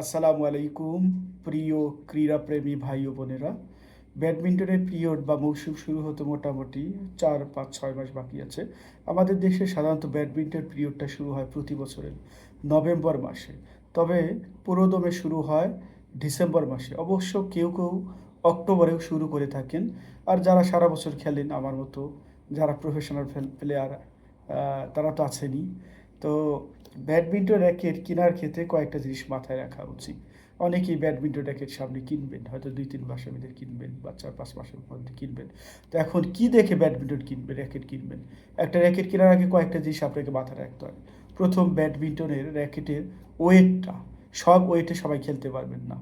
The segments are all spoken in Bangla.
আসসালামু আলাইকুম, প্রিয় ক্রীড়াপ্রেমী ভাই ও বোনেরা। ব্যাডমিন্টনের পিরিয়ড বা মৌসুম শুরু হতে মোটামুটি চার, পাঁচ, ছয় মাস বাকি আছে। আমাদের দেশে সাধারণত ব্যাডমিন্টন পিরিয়ডটা শুরু হয় প্রতি বছরের নভেম্বর মাসে। তবে পুরোদমে শুরু হয় ডিসেম্বর মাসে। অবশ্য কেউ কেউ অক্টোবরেও শুরু করে থাকেন। আর যারা সারা বছর খেলেন, আমার মতো যারা প্রফেশনাল প্লেয়ার তারা তো আছেনই। তো ব্যাডমিন্টন র্যাকেট কেনার ক্ষেত্রে কয়েকটা জিনিস মাথায় রাখা উচিত। অনেকেই ব্যাডমিন্টন র্যাকেট সামনে কিনবেন, হয়তো দুই, তিন মাসের মধ্যে কিনবেন বা চার, পাঁচ মাসের মধ্যে কিনবেন। তো এখন কি দেখে ব্যাডমিন্টন কিনবেন, র্যাকেট কিনবেন? একটা র্যাকেট কেনার আগে কয়েকটা জিনিস আপনাকে মাথায় রাখতে হয় প্রথম, ব্যাডমিন্টনের র্যাকেটের ওয়েটটা, সব ওয়েটে সবাই খেলতে পারবেন না।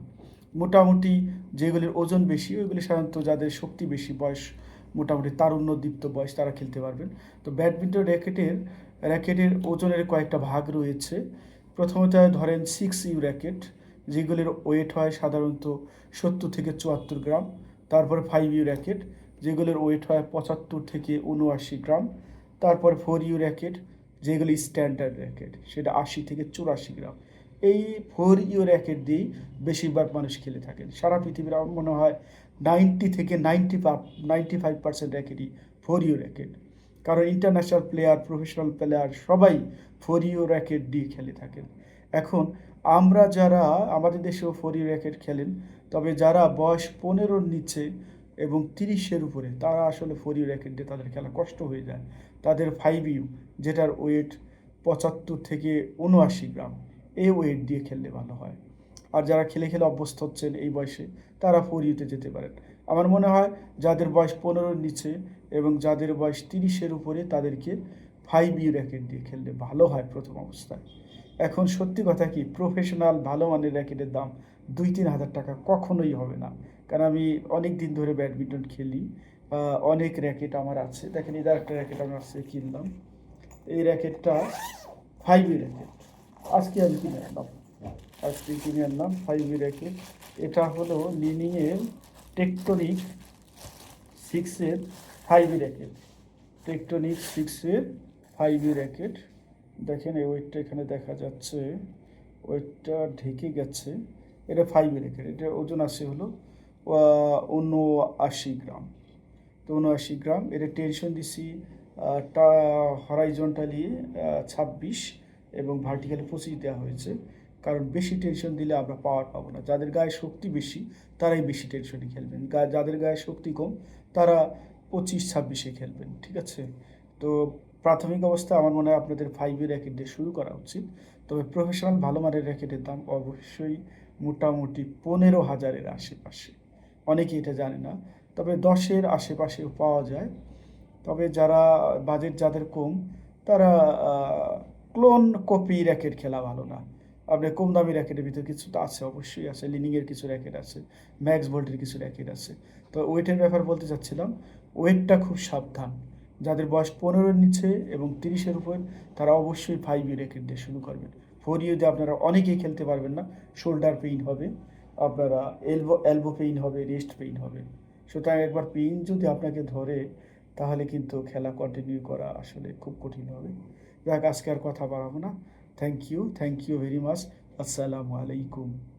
মোটামুটি যেগুলির ওজন বেশি, ওইগুলি সাধারণত যাদের শক্তি বেশি বয়স, মোটামুটি তারুণ্য দীপ্ত বয়স, তারা খেলতে পারবেন। তো ব্যাডমিন্টন র্যাকেটের র্যাকেটের ওজনের কয়েকটা ভাগ রয়েছে। প্রথমত ধরেন সিক্স ইউ র্যাকেট, যেগুলির ওয়েট হয় সাধারণত সত্তর থেকে চুয়াত্তর গ্রাম। তারপরে ফাইভ ইউ র্যাকেট, যেগুলির ওয়েট হয় পঁচাত্তর থেকে উনআশি গ্রাম। তারপর ফোর ইউ র্যাকেট, যেগুলি স্ট্যান্ডার্ড র্যাকেট, সেটা আশি থেকে চুরাশি গ্রাম। এই ফোর ইউ র্যাকেট দিয়েই বেশিরভাগ মানুষ খেলে থাকেন। সারা পৃথিবীর আমার মনে হয় নাইনটি থেকে নাইনটি নাইনটি ফাইভ পার্সেন্ট র্যাকেটই ফোর ইউ র্যাকেট। কারণ ইন্টারন্যাশনাল প্লেয়ার প্রফেশনাল প্লেয়ার সবাই ফোর ইউ র্যাকেট দিয়ে খেলে থাকেন। এখন আমরা যারা, আমাদের দেশেও ফোর ইউ র্যাকেট খেলেন, তবে যারা বয়স পনেরোর নিচে এবং তিরিশের উপরে, তারা আসলে ফোর ইউ র্যাকেট দিয়ে তাদের খেলা কষ্ট হয়ে যায়। তাদের ফাইভ ইউ যেটার ওয়েট পঁচাত্তর থেকে উনআশি গ্রাম, এই ওয়েট দিয়ে খেললে ভালো হয়। আর যারা খেলে খেলে অভ্যস্ত হচ্ছেন এই বয়সে, তারা ফোর ইউতে যেতে পারেন। আমার মনে হয় যাদের বয়স পনেরোর নিচে এবং যাদের বয়স তিরিশের উপরে তাদেরকে ফাইভ ইউ র্যাকেট দিয়ে খেললে ভালো হয় প্রথম অবস্থায়। এখন সত্যি কথা কি প্রফেশনাল ভালো মানের র্যাকেটের দাম দুই তিন হাজার টাকা কখনোই হবে না। কারণ আমি অনেক দিন ধরে ব্যাডমিন্টন খেলি অনেক র্যাকেট আমার আছে। দেখেন এদের একটা র্যাকেট আমি আজকে কিনলাম। এই র্যাকেটটা ফাইভ ই র্যাকেট আজকে আমি কিনে আনলাম। আজকে কিনে আনলাম ফাইভ ই র্যাকেট এটা হলো লিনিংয়ের টেকটনিক সিক্সের ফাইভ র্যাকেট টেকটনিক সিক্সের ফাইভ র্যাকেট দেখেন এই ওয়েটটা এখানে দেখা যাচ্ছে। ওয়েটটা ঢেকে গেছে। এটা ফাইভ র্যাকেট এটা ওজন আছে হলো উনআশি গ্রাম। তো উনআশি গ্রাম। এটা টেনশন দিছি টা হরাইজন্টালি ছাব্বিশ এবং ভার্টিক্যালি পঁচিশ দেওয়া হয়েছে। কারণ বেশি টেনশন দিলে আমরা পাওয়ার পাবো না। যাদের গায়ে শক্তি বেশি, তারাই বেশি টেনশনে খেলবেন। যাদের গায়ে শক্তি কম, তারা পঁচিশ, ছাব্বিশে খেলবেন, ঠিক আছে? তো প্রাথমিক অবস্থায় আমার মনে হয় আপনাদের ফাইভের র্যাকেট দিয়ে শুরু করা উচিত। তবে প্রফেশনাল ভালো মানের র্যাকেটের দাম অবশ্যই মোটামুটি পনেরো হাজারের আশেপাশে। অনেকে এটা জানে না। তবে দশের আশেপাশেও পাওয়া যায়। তবে যারা বাজেট যাদের কম, তারা ক্লোন কপি র্যাকেট খেলা ভালো না। আপনার কম দামি র্যাকেটের ভিতরে কিছু তো আছে, অবশ্যই আছে। লিনিংয়ের কিছু র্যাকেট আছে ম্যাক্স ভোল্টের কিছু র্যাকেট আছে। তো ওয়েটের ব্যাপার বলতে চাচ্ছিলাম ওয়েটটা খুব সাবধান। যাদের বয়স পনেরোর নিচে এবং তিরিশের উপর, তারা অবশ্যই ফাইভ ইউ র্যাকেট দিয়ে শুরু করবেন। ফোর ইউতে আপনারা অনেকেই খেলতে পারবেন না শোল্ডার পেইন হবে, আপনারা এলবো এলবো পেইন হবে রেস্ট পেইন হবে। সুতরাং একবার পেইন যদি আপনাকে ধরে, তাহলে কিন্তু খেলা কন্টিনিউ করা আসলে খুব কঠিন হবে। যাক, আজকে আর কথা বাড়াবো না। Thank you. Thank you very much. Assalamu alaikum.